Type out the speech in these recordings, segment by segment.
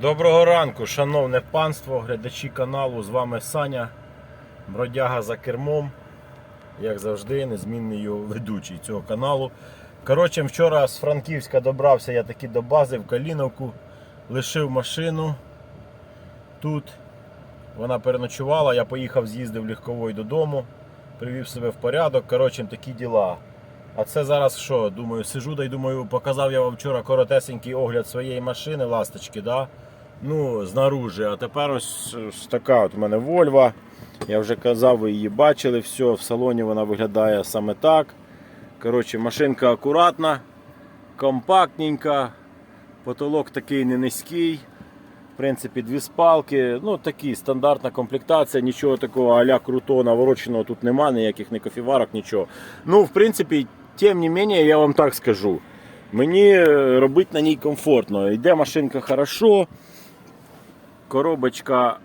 Доброго ранку, шановне панство, глядачі каналу. З вами Саня, бродяга за кермом. Як завжди, незмінний його ведучий цього каналу. Коротше, вчора з Франківська добрався я таки до бази в Каліновку, лишив машину тут. Вона переночувала, я поїхав, з'їздив легковою додому, привів себе в порядок. Коротше, такі діла. А це зараз що? Думаю, сижу да й думаю, показав я вам вчора коротесенький огляд своєї машини, ласточки, да? Ну, знаружи. А тепер ось, ось така от у мене Вольва. Я вже казав, ви її бачили, все, в салоні вона виглядає саме так. Коротше, машинка акуратна, компактненька, потолок такий не низький. В принципі, дві спалки, ну такі стандартна комплектація, нічого такого аля крутого навороченого тут нема, ніяких ні кофіварок, нічого. Ну, в принципі, тим не менше, я вам так скажу. Мені е, робити на ній комфортно. Йде машинка хорошо. Коробочка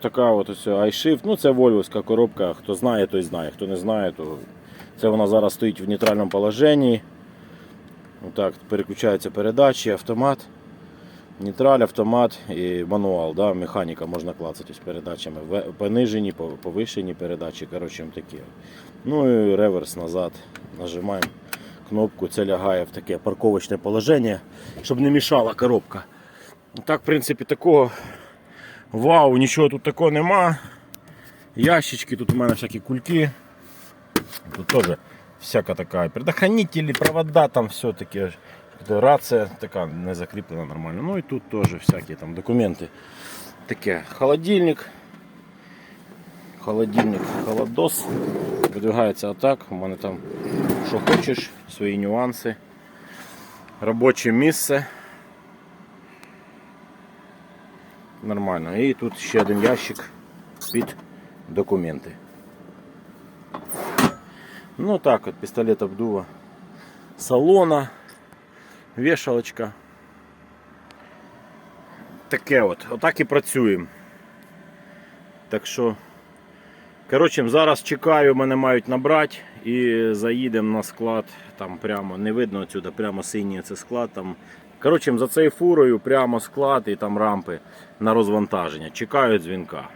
така от ось iShift. Ну це вольвовська коробка. Хто знає, той знає. Хто не знає, то це вона зараз стоїть в нейтральному положенні. Отак, переключаються передачі, автомат. Нейтраль, автомат і мануал, да, механіка можна клацати з передачами. Понижені, повишені передачі, коротше, такі. Ну і реверс назад. Нажимаємо кнопку, це лягає в таке парковочне положення, щоб не мішала коробка. Так, в принципі, такого вау, нічого тут такого нема. Ящички, тут у мене всякі кульки. Тут теж всяка така предохранителі, провода, там все таке. Рація така не закріплена нормально. Ну і тут теж всякі там документи. Таке холодильник. Холодильник, холодос. Видвигається отак. У мене там що хочеш, свої нюанси. Робоче місце. Нормально. І тут ще один ящик під документи. Ну так от, пістолет обдува салона, вішалочка. Таке от, отак і працюємо. Так що, коротше, зараз чекаю, мене мають набрати і заїдемо на склад. Там прямо не видно отсюда, прямо синій це склад. Там. Коротше, за цією фурою прямо склад і там рампи на розвантаження. Чекають дзвінка.